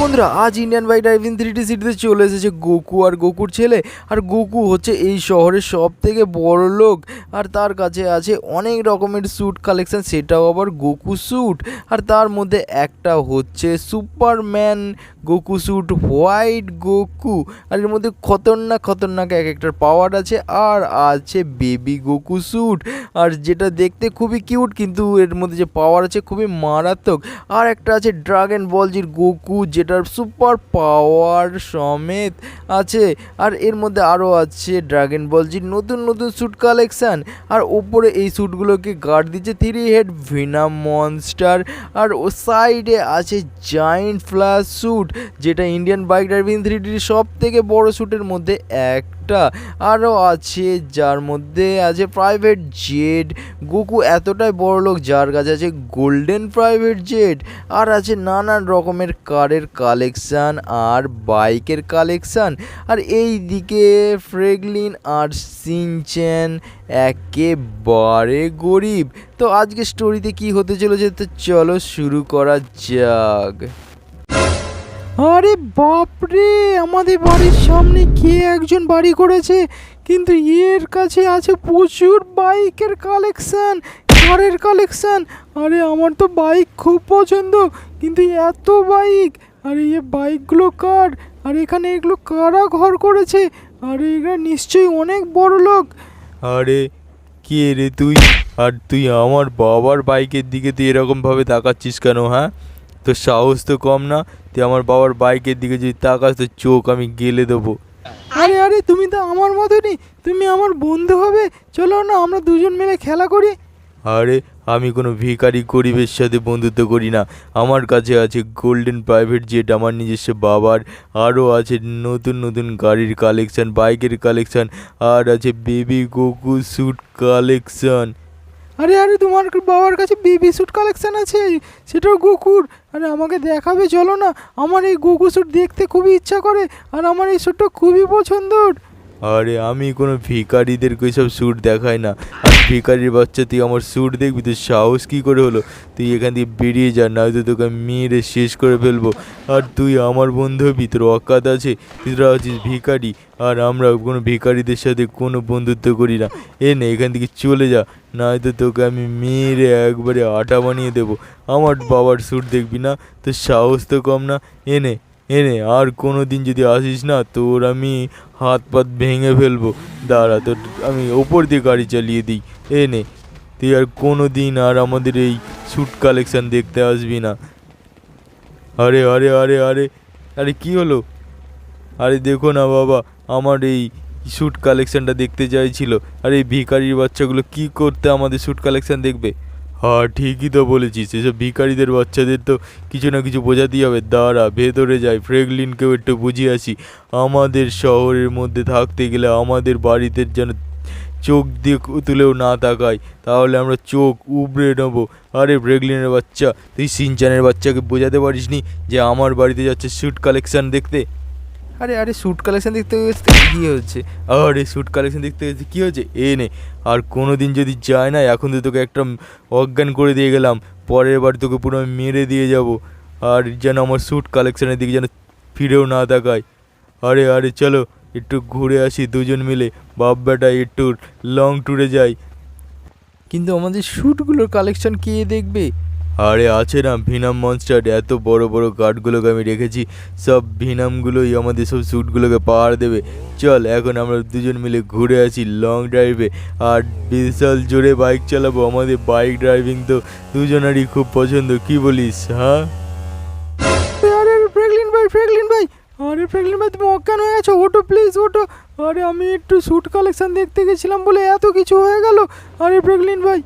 বন্ধুরা, আজ Indian bike driving thirty সিটিতে চলে এসেছে গোকু আর গোকুর ছেলে। আর গোকু হচ্ছে এই শহরের সব থেকে বড় লোক। আর তার কাছে আছে অনেক রকমের স্যুট কালেকশন সেটাও আবার গোকু স্যুট আর তার মধ্যে একটা হচ্ছে Superman Goku suit white Goku আর এর মধ্যে খতরনাক খতরনাক এক একটার পাওয়ার আছে। আর আছে বেবি গোকু স্যুট আর যেটা দেখতে খুবই কিউট কিন্তু এর মধ্যে যে পাওয়ার আছে, খুবই মারাত্মক। আর একটা আছে ড্রাগন বলজির গোকু যেটার সুপার পাওয়ার সমেত আছে। আর এর মধ্যে আরও আছে ড্রাগন বলজির নতুন নতুন স্যুট কালেকশান আর ওপরে এই স্যুটগুলোকে গার্ড দিচ্ছে থ্রি হেড ভিনাম মনস্টার আর ও সাইডে আছে জায়েন্ট ফ্লাস স্যুট যেটা ইন্ডিয়ান বাইক ড্রাইভিং থ্রি ডির সব থেকে বড়ো স্যুটের মধ্যে একটা আরও আছে যার মধ্যে আছে প্রাইভেট জেট গোকু এতটাই বড় লোক যার কাছে আছে গোল্ডেন প্রাইভেট জেট আর আছে নানান রকমের কারের কালেকশান আর বাইকের কালেকশান আর এই দিকে ফ্রেগলিন আর সিনচেন একেবারে গরিব। তো আজকে স্টোরিতে কি হতে চলেছে? তো চলো শুরু করা যাক। আরে বাপরে, আমাদের বাড়ির সামনে কে একজন বাড়ি করেছে? কিন্তু এর কাছে আছে প্রচুর বাইকের কালেকশন, কারের কালেকশন। আরে আমার তো বাইক খুব পছন্দ, কিন্তু এত বাইক। আরে এ বাইকগুলো কার? আর এখানে এগুলো কারা ঘর করেছে? আরে এরা নিশ্চয়ই অনেক বড় লোক। আরে, কে রে তুই? আর তুই আমার বাবার বাইকের দিকে তুই এরকমভাবে তাকাচ্ছিস কেন হ্যাঁ? তোর সাহস তো কম না, তুই আমার বাবার বাইকের দিকে যদি তাকাস তো চোখ আমি গেলে দেবো। আরে আরে, তুমি তো আমার মতনই, তুমি আমার বন্ধু হবে, চলো না, আমরা দুজন মিলে খেলা করি। আরে, আমি কোনো ভিখারি গরিবের সাথে বন্ধুত্ব করি না, আমার কাছে আছে গোল্ডেন প্রাইভেট জেট আমার নিজস্ব বাবার, আরও আছে নতুন নতুন গাড়ির কালেকশন বাইকের কালেকশন আর আছে বেবি গোকু স্যুট কালেকশন আরে আরে, তোমার বাবার কাছে বেবি স্যুট কালেকশান আছে, সেটাও গোকুর। আরে, আমাকে দেখাবে, চলো না। আমার এই গোকু স্যুট দেখতে খুবই ইচ্ছা করে, আর আমার এই স্যুটটা খুবই পছন্দর। আরে আমি কোনো ভিখারিদেরকে ওইসব স্যুট দেখাই না। আর ভিখারির বাচ্চা, তুই আমার স্যুট দেখবি? তোর সাহস কী করে হলো? তুই এখান দিয়ে বেরিয়ে যা নয়তো তোকে আমি মেরে শেষ করে ফেলব। আর তুই আমার বন্ধু হবি, তোর অকাত আছে। তোরা হচ্ছিস ভিখারি, আর আমরা কোনো ভিখারিদের সাথে কোনো বন্ধুত্ব করি না। এ নে, এখান থেকে চলে যা নয়তো তোকে আমি মেরে একবারে আটা বানিয়ে দেবো। আমার বাবার স্যুট দেখবি না? তোর সাহস তো কম না। এনে এনে আর কোনো দিন যদি আসিস না, তোর আমি হাত পাত ভেঙে ফেলব। দাঁড়া, তোর আমি ওপর দিয়ে গাড়ি চালিয়ে দিই। এনে তুই আর কোনো দিন আর আমাদের এই স্যুট কালেকশান দেখতে আসবি না। আরে আরে আরে আরে আরে কি হলো? আরে দেখো না বাবা, আমার এই স্যুট কালেকশানটা দেখতে চাইছিল। আর এই ভিখারির বাচ্চাগুলো কি করতে আমাদের স্যুট কালেকশান দেখবে? হ্যাঁ ঠিকই তো বলেছিস। এসব ভিখারিদের, বাচ্চাদের তো কিছু না কিছু বোঝাতেই হবে। দাঁড়া, ভেতরে যাই, ফ্রেগলিনকেও একটু বুঝিয়ে আসি। আমাদের শহরের মধ্যে থাকতে গেলে আমাদের বাড়িতে যেন চোখ দিয়ে তুলেও না তাকাই তাহলে আমরা চোখ উবড়ে নেব। আরে ব্রেগলিনের বাচ্চা, তুই সিনচানের বাচ্চাকে বোঝাতে পারিস নি যে আমার বাড়িতে যাচ্ছে স্যুট কালেকশন দেখতে? আরে আরে স্যুট কালেকশন দেখতে গেছে কী হচ্ছে? আরে স্যুট কালেকশন দেখতে গেছে কী হয়েছে এ নে, আর কোনো দিন যদি যায় না, এখন তো তোকে একটা অজ্ঞান করে দিয়ে গেলাম। পরের বার তোকে পুরো মেরে দিয়ে যাব। আর যেন আমার স্যুট কালেকশনের দিকে যেন ফিরেও না তাকায়। আরে আরে, চলো, একটু ঘুরে আসি দুজন মিলে। বাপ বেটা, একটু লং ট্যুরে যাই। কিন্তু আমাদের স্যুটগুলোর কালেকশন কে দেখবে? আরে আছে না ভিনাম মনস্টার এত বড় বড় কার্ডগুলোকে আমি রেখেছি। সব ভিনামগুলোই আমাদের সব স্যুটগুলোকে পাওয়ার দেবে। চল এখন আমরা দুজন মিলে ঘুরে আসি লং ড্রাইভে আর বিশাল জোরে বাইক চালাবো আমাদের বাইক ড্রাইভিং তো দুজনেরই খুব পছন্দ কি বলিস হ্যাঁ? আরে ফ্রেগলিন ভাই ফ্রেগলিন ভাই! আরে ফ্রেগলিন ভাই তুমি অজ্ঞান হয়ে গেছো ওটো প্লিজ ওটো আরে আমি একটু স্যুট কালেকশন দেখতে গেছিলাম বলে এত কিছু হয়ে গেল। আরে ফ্রেগলিন ভাই!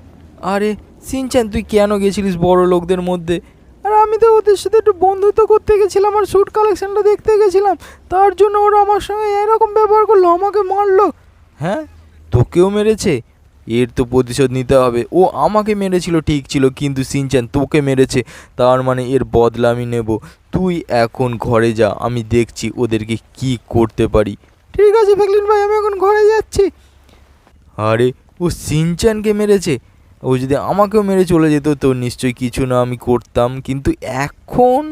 আরে সিনচান, তুই কেন গেছিলিস বড় লোকদের মধ্যে? আর আমি তো ওদের সাথে একটু বন্ধুত্ব করতে গেছিলাম আর স্যুট কালেকশনটা দেখতে গেছিলাম। তার জন্য ওরা আমার সঙ্গে এরকম ব্যবহার করল, আমাকে মারলো। হ্যাঁ? তোকেও মেরেছে? এর তো প্রতিশোধ নিতে হবে। ও আমাকে মেরেছিল, ঠিক ছিল, কিন্তু সিনচান তোকে মেরেছে। তার মানে এর বদলা আমি নেব। তুই এখন ঘরে যা, আমি দেখছি ওদেরকে কি করতে পারি। ঠিক আছে, ফেকলিন ভাই, আমি এখন ঘরে যাচ্ছি। আরে, ও সিনচানকে মেরেছে? ও যদি আমাকেও মেরে চলে যেত, তো নিশ্চয়ই কিছু না আমি করতাম। কিন্তু এখন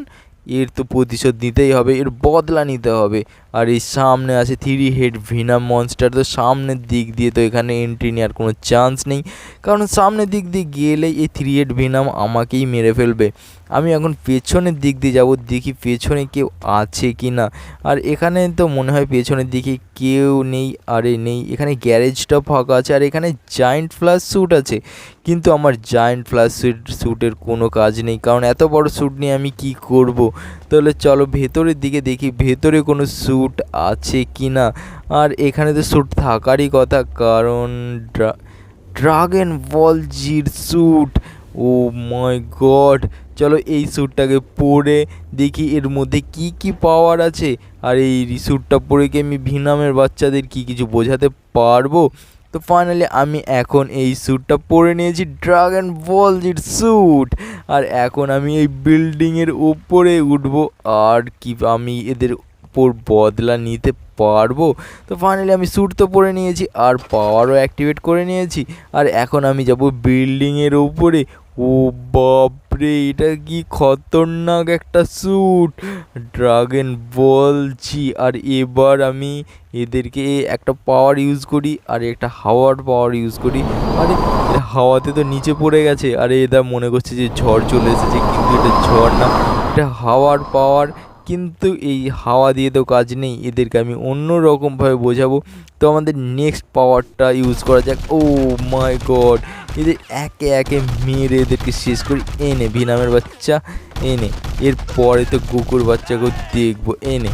এর তো প্রতিশোধ নিতেই হবে, এর বদলা নিতে হবে। আর এই সামনে আছে থ্রি হেড ভিনা মনস্টার তো সামনের দিক দিয়ে তো এখানে এন্ট্রি নেওয়ার কোনো চান্স নেই। কারণ সামনের দিক দিয়ে গেলেই এই থ্রি হেড ভিনাম আমাকেই মেরে ফেলবে। আমি এখন পেছনের দিক দিয়ে যাব, দেখি পেছনে কেউ আছে কি না আর এখানে তো মনে হয় পেছনের দিকে কেউ নেই, আরে নেই। এখানে গ্যারেজটা ফাঁকা আছে, আর এখানে জায়েন্ট ফ্লাশ স্যুট আছে। কিন্তু আমার জায়েন্ট ফ্লাশ স্যুট স্যুটের কোনো কাজ নেই, কারণ এত বড় স্যুট নিয়ে আমি কি করব? তাহলে চলো ভেতরের দিকে দেখি, ভেতরে কোনো স্যুট আছে কি না আর এখানে তো স্যুট থাকারই কথা, কারণ ড্রা ড্রাগন বল জির স্যুট ও মাই গড চলো এই স্যুটটাকে পরে দেখি এর মধ্যে কি কি পাওয়ার আছে। আর এই স্যুটটা পরে কি আমি ভিনামের বাচ্চাদের কি কিছু বোঝাতে পারব? তো ফাইনালি আমি এখন এই স্যুটটা পরে নিয়েছি ড্রাগন বল জির স্যুট আর এখন আমি এই বিল্ডিংয়ের উপরে উঠবো। আর কি আমি এদের উপর বদলা নিতে পারব। তো ফাইনালি আমি স্যুট তো পরে নিয়েছি, আর পাওয়ারও অ্যাক্টিভেট করে নিয়েছি। আর এখন আমি যাব বিল্ডিংয়ের উপরে ও বাপরে, এটা কি খতরনাক একটা স্যুট ড্রাগন বলছি আর এবার আমি এদেরকে একটা পাওয়ার ইউজ করি, আর একটা হাওয়ার পাওয়ার ইউজ করি। আরে হাওয়াতে তো নিচে পড়ে গেছে। আরে, এরা মনে করছে যে ঝড় চলে এসেছে, কিন্তু এটা ঝড় না। এটা হাওয়ার পাওয়ার কিন্তু এই হাওয়া দিয়ে তো কাজ নেই। এদেরকে আমি অন্য রকমভাবে বোঝাবো। তো আমাদের নেক্সট পাওয়ারটা ইউজ করা যাক। ও মাই গড এদের একে একে মেরে এদেরকে শেষ করি। এনে ভিনামের বাচ্চা। এনে এরপরে তো কুকুর বাচ্চাকেও দেখব। এনে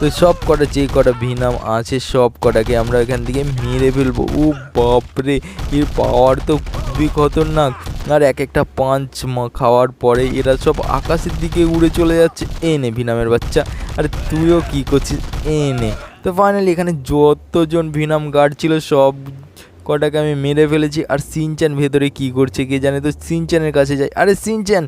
তো সব কটা যে কটা ভিনাম আছে, সব কটাকে আমরা এখান থেকে মেরে ফেলব। ও বাপরে! এর পাওয়ার তো খুবই খতরনাক। আর এক একটা পাঞ্চ খাওয়ার পরে এরা সব আকাশের দিকে উড়ে চলে যাচ্ছে। এনে ভিনামের বাচ্চা। আর তুইও কি করছিস? এনে তো ফাইনালি এখানে যতজন ভিনাম গার্ড ছিল, সব কটাকে আমি মেরে ফেলেছি। আর সিনচ্যান ভেতরে কি করছে কে জানে? তো সিনচ্যানের কাছে যাই। আরে সিনচ্যান,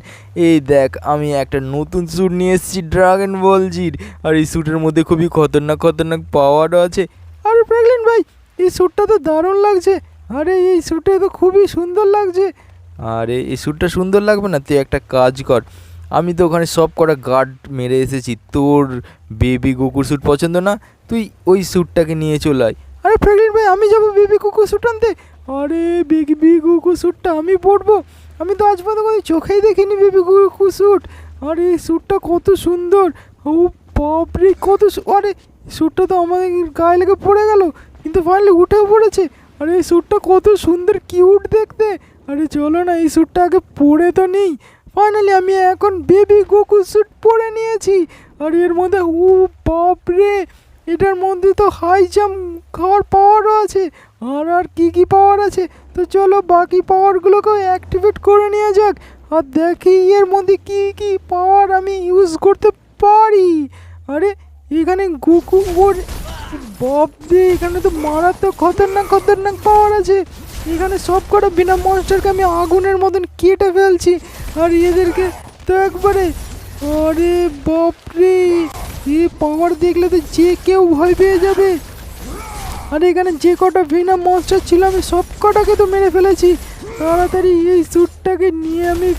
এই দেখ, আমি একটা নতুন স্যুট নিয়ে এসেছি ড্রাগন বলজির আর এই স্যুটের মধ্যে খুবই খতরনাক খতরনাক পাওয়ারও আছে। আরে প্রেগলেন ভাই, এই স্যুটটা তো দারুণ লাগছে। আরে এই স্যুটে তো খুবই সুন্দর লাগছে। আরে এই স্যুটটা সুন্দর লাগবে না? তুই একটা কাজ কর। আমি তো ওখানে সব কটা গার্ড মেরে এসেছি। তোর বেবি কুকুর স্যুট পছন্দ না? তুই ওই স্যুটটাকে নিয়ে চলে আয়। আরে প্রেগনেন্ট ভাই, আমি যাব বেবি কুকুর স্যুট আনতে। আরে বেবি কুকুর স্যুটটা আমি পরবো। আমি তো আজ পর্যন্ত কোনো চোখেই দেখিনি বেবি কুকুর স্যুট আরে স্যুটটা কত সুন্দর। ও বাপরে, কত আরে স্যুটটা তো আমাদের গায়ে লেগে পড়ে গেল। কিন্তু ফাইনালি উঠেও পড়েছে। আরে এই স্যুটটা কত সুন্দর কিউট দেখতে। আরে চলো না, এই স্যুটটা আগে পরে তো নেই। ফাইনালি আমি এখন বেবি গোকু স্যুট পরে নিয়েছি। আর এর মধ্যে ও বাপরে! এটার মধ্যে তো হাই জাম্প খাওয়ার পাওয়ারও আছে। আর আর কি কি পাওয়ার আছে? তো চলো বাকি পাওয়ারগুলোকেও অ্যাক্টিভেট করে নেওয়া যাক। আর দেখি এর মধ্যে কি কি পাওয়ার আমি ইউজ করতে পারি। আরে, এখানে গোকু ওর বাপ রে এখানে তো মারাত্মক, খতরনাক খতরনাক পাওয়ার আছে। এখানে সব কটা বিনা মনস্টারকে আমি আগুনের মতন কেটে ফেলছি। আর এদেরকে তো একবারে, আরে বাপরে! এ পাওয়ার দেখলে তো যে কেউ ভয় পেয়ে যাবে। আর এখানে যে কটা ভিনা মনস্টার ছিল, আমি সব কটাকে তো মেরে ফেলেছি। তাড়াতাড়ি এই স্যুটটাকে নিয়ে আমি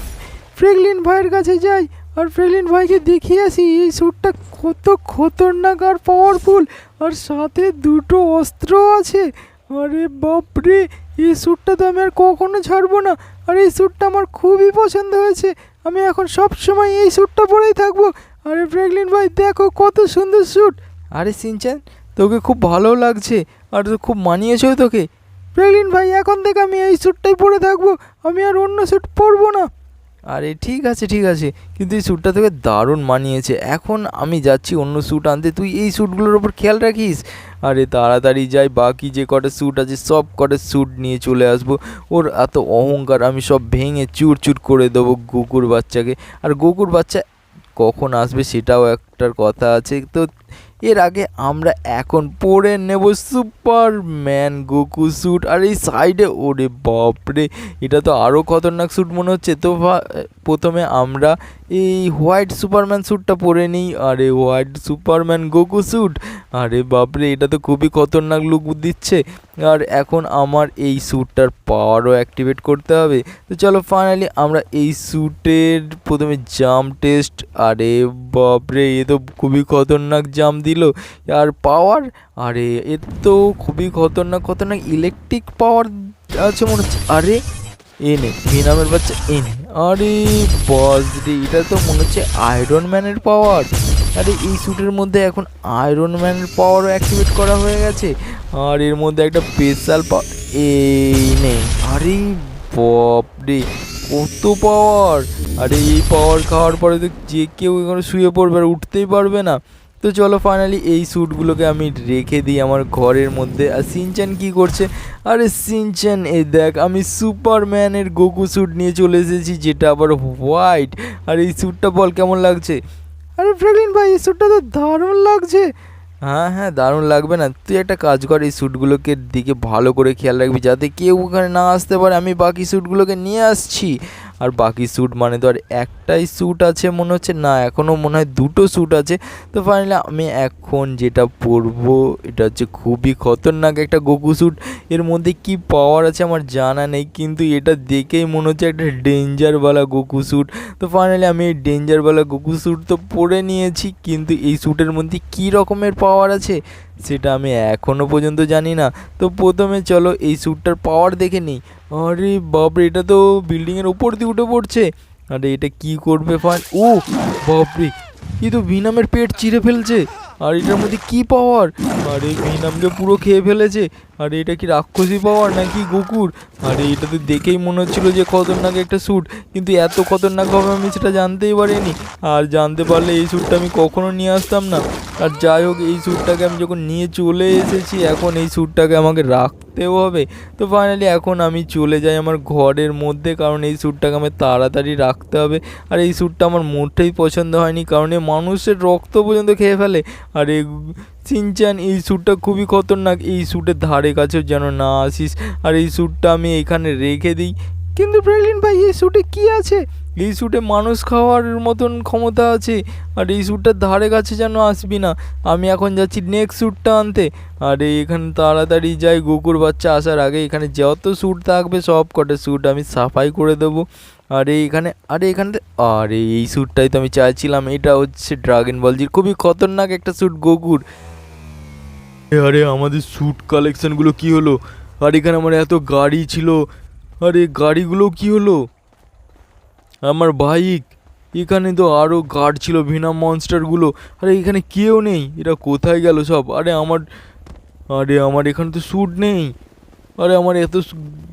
ফ্রেগলিন ভাইয়ের কাছে যাই। আর ফ্রেগলিন ভাইকে দেখিয়ে আসি, এই স্যুটটা কত খতরনাক আর পাওয়ারফুল আর সাথে দুটো অস্ত্র আছে। আরে বাপরে, এই স্যুটটা তো আমি আর কখনো ছাড়বো না। আর এই স্যুটটা আমার খুবই পছন্দ হয়েছে। আমি এখন সব সময় এই স্যুটটা পরেই থাকব। আরে ফ্রেগলিন ভাই, দেখো কত সুন্দর স্যুট। আরে সিনচান, তোকে খুব ভালো লাগছে। আর তো খুব মানিয়েছেও তোকে। প্রেগলিন ভাই, এখন থেকে আমি এই স্যুটটাই পরে থাকব। আমি আর অন্য স্যুট পরবো না। আরে ঠিক আছে ঠিক আছে। কিন্তু এই স্যুটটা তোকে দারুণ মানিয়েছে। এখন আমি যাচ্ছি অন্য স্যুট আনতে। তুই এই স্যুটগুলোর ওপর খেয়াল রাখিস? আরে তাড়াতাড়ি যাই, বাকি যে কটা স্যুট আছে, সব কটা স্যুট নিয়ে চলে আসব। ওর এত অহংকার, আমি সব ভেঙে চুর চুর করে দেবো গোকুর বাচ্চাকে। আর গোকুর বাচ্চা কখন আসবে সেটাও একটার কথা আছে। তো এর আগে আমরা এখন পরে নেব সুপারম্যান গোকু স্যুট, আর এই সাইডে ওরে বাপরে, এটা তো আরও খতরনাক স্যুট মনে হচ্ছে। তো প্রথমে আমরা এই হোয়াইট সুপারম্যান স্যুটটা পরে নিই। আরে হোয়াইট সুপারম্যান গোকু স্যুট? আরে বাপরে, এটা তো খুবই খতরনাক লুক দিচ্ছে। আর এখন আমার এই স্যুটটার পাওয়ারও অ্যাক্টিভেট করতে হবে। তো চলো ফাইনালি আমরা এই স্যুটের প্রথমে জাম টেস্ট আরে বাপরে, এ তো খুবই খতরনাক জাম দিল। আর পাওয়ার আরে, এ তো খুবই খতরনাক খতরনাক ইলেকট্রিক পাওয়ার আছে মনে হচ্ছে। আরে এনে ভিনামের বাচ্চা এনে। আরে বস রে, এটা তো মনে হচ্ছে আয়রন ম্যানের পাওয়ার আরে এই স্যুটের মধ্যে এখন আয়রন ম্যানের পাওয়ারও অ্যাক্টিভেট করা হয়ে গেছে। আর এর মধ্যে একটা স্পেশাল পাওয়ার এই নে। আরে বাপ রে, কত পাওয়ার আরে এই পাওয়ার খাওয়ার পরে তো যে কেউ এখানে শুয়ে পড়বে আর উঠতেই পারবে না। তো চলো ফাইনালি এই স্যুটগুলোকে আমি রেখে দিই আমার ঘরের মধ্যে। আর সিনচ্যান কি করছে? আরে সিনচ্যান এ দেখ, আমি সুপারম্যানের গোকু স্যুট নিয়ে চলে এসেছি, যেটা আবার হোয়াইট আর এই স্যুটটা বল, কেমন লাগছে? আরে ফ্রেগলিন ভাই, এই স্যুটটা তো দারুণ লাগছে। হ্যাঁ হ্যাঁ দারুণ লাগবে না। তুই একটা কাজ কর, এই স্যুটগুলোকে দিকে ভালো করে খেয়াল রাখবি, যাতে কেউ ওখানে না আসতে পারে। আমি বাকি স্যুটগুলোকে নিয়ে আসছি। আর বাকি স্যুট মানে তো আর একটাই স্যুট আছে, মনে হচ্ছে না, এখনও মনে হয় দুটো স্যুট আছে। তো ফাইনালি আমি এখন যেটা পরবো, এটা হচ্ছে খুবই খতরনাক একটা গোকু স্যুট এর মধ্যে কি পাওয়ার আছে আমার জানা নেই, কিন্তু এটা দেখেই মনে হচ্ছে একটা ডেঞ্জারওয়ালা গোকু স্যুট তো ফাইনালি আমি এই ডেঞ্জারওয়ালা গোকু স্যুট তো পরে নিয়েছি, কিন্তু এই স্যুটের মধ্যে কী রকমের পাওয়ার আছে, সেটা আমি এখনও পর্যন্ত জানি না। তো প্রথমে চলো এই স্যুটটার পাওয়ার দেখে নিই। আরে বাপরে, এটা তো বিল্ডিংয়ের ওপর দিয়ে উঠে পড়ছে। আরে এটা কি করবে ফান ও, বাপরে, এ তো ভিনামের পেট চিরে ফেলছে। আর এটার মধ্যে কি পাওয়ার আরে, ভিনামকে পুরো খেয়ে ফেলেছে। আরে এটা কি রাক্ষসী পাওয়ার নাকি গোকুর আরে এটা তো দেখেই মনে হচ্ছিল যে খতরনাক একটা স্যুট, কিন্তু এত খতরনাক হবে আমি সেটা জানতেই পারিনি। আর জানতে পারলে এই স্যুটটা আমি কখনো নিয়ে আসতাম না। আর যাই হোক, এই স্যুটটাকে আমি যখন নিয়ে চলে এসেছি, এখন এই স্যুটটাকে আমাকে রাখতেও হবে। তো ফাইনালি এখন আমি চলে যাই আমার ঘরের মধ্যে, কারণ এই স্যুটটাকে আমার তাড়াতাড়ি রাখতে হবে। আর এই স্যুটটা আমার মোটেই পছন্দ হয়নি, কারণ এ মানুষের রক্ত পর্যন্ত খেয়ে ফেলে। আর এই সিনচান, এই স্যুটটা খুবই খতরনাক। এই স্যুটের ধারে কাছেও যেন না আসিস। আর এই স্যুটটা আমি এখানে রেখে দিই। কিন্তু ব্রেলিন ভাই, এই স্যুটে কি আছে? এই স্যুটে মানুষ খাওয়ার মতন ক্ষমতা আছে। আর এই স্যুটটার ধারে কাছে যেন আসবি না। আমি এখন যাচ্ছি নেক্সট স্যুটটা আনতে। আর, এখানে তাড়াতাড়ি যাই। গোকুর বাচ্চা আসার আগে এখানে যত স্যুট থাকবে, সব কটা স্যুট আমি সাফাই করে দেবো। আরে, এখানে আরে এখানে আরে, এই স্যুটটাই তো আমি চাইছিলাম। এটা হচ্ছে ড্রাগন বলজির খুবই খতরনাক একটা স্যুট গোকুর। আরে আমাদের স্যুট কালেকশনগুলো কি হলো? আর এখানে আমার এত গাড়ি ছিল। আরে গাড়িগুলো কি হলো? আমার বাইক এখানে তো আরও গার্ড ছিল ভিনা মনস্টারগুলো আরে এখানে কেউ নেই। এরা কোথায় গেল সব? আরে আমার আরে আমার এখানে তো স্যুট নেই। আরে আমার এত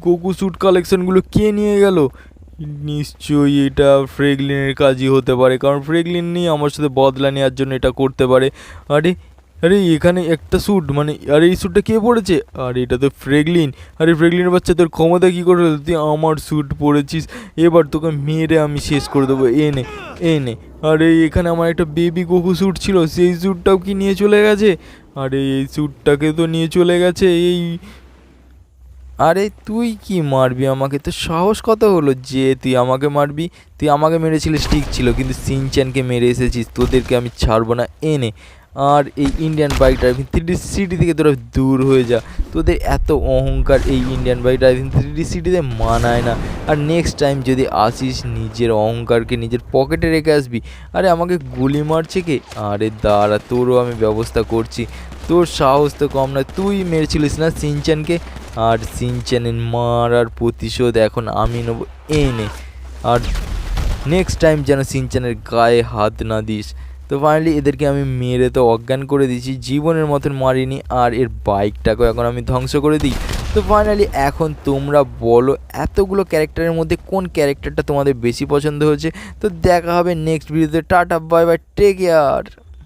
গোকু স্যুট কালেকশনগুলো কে নিয়ে গেল? নিশ্চয়ই এটা ফ্রেগলিনের কাজই হতে পারে। কারণ ফ্রেগলিন নিয়ে আমার সাথে বদলা নেওয়ার জন্য এটা করতে পারে। আরে আরে, এখানে একটা স্যুট মানে আরে এই স্যুটটা কে পড়েছে আরে, এটা তো ফ্রেগলিন আরে ফ্রেগলিনের বাচ্চা, তোর ক্ষমতা কী করে তুই আমার স্যুট পরেছিস। এবার তোকে মেরে আমি শেষ করে দেবো। এনে এনে আরে, এখানে আমার একটা বেবি গোকু স্যুট ছিল। সেই স্যুটটাও কি নিয়ে চলে গেছে? আরে, এই স্যুটটাকে তো নিয়ে চলে গেছে। এই আরে, তুই কি মারবি? আমাকে তো সাহস কত হলো যে তুই আমাকে মারবি? তুই আমাকে মেরেছিলিস, ঠিক ছিল। কিন্তু সিনচ্যানকে মেরে এসেছিস, তোদেরকে আমি ছাড়বো না। এনে আর এই Indian bike driving three city থেকে তোরা দূর হয়ে যা। তোদের এত অহংকার এই Indian bike driving three D সিটিতে মানায় না। আর নেক্সট টাইম যদি আসিস নিজের অহংকারকে নিজের পকেটে রেখে আসবি, আরে আমাকে গুলি মারছে কে? আরে দাঁড়া, তোরও আমি ব্যবস্থা করছি। তোর সাহস তো কম না তুই মেরেছিলিস না সিনচ্যানকে আর সিনচ্যানের মারার প্রতিশোধ এখন আমি নেব, এনে। আর নেক্সট টাইম যেন সিনচ্যানের গায়ে হাত না দিস। তো ফাইনালি এদেরকে আমি মেরে তো অজ্ঞান করে দিয়েছি, জীবনের মতন মারিনি আর এর বাইকটাকেও এখন আমি ধ্বংস করে দিই। তো ফাইনালি এখন তোমরা বলো এতগুলো ক্যারেক্টারের মধ্যে কোন ক্যারেক্টারটা তোমাদের বেশি পছন্দ হয়েছে? তো দেখা হবে নেক্সট ভিডিওতে tata bye bye take care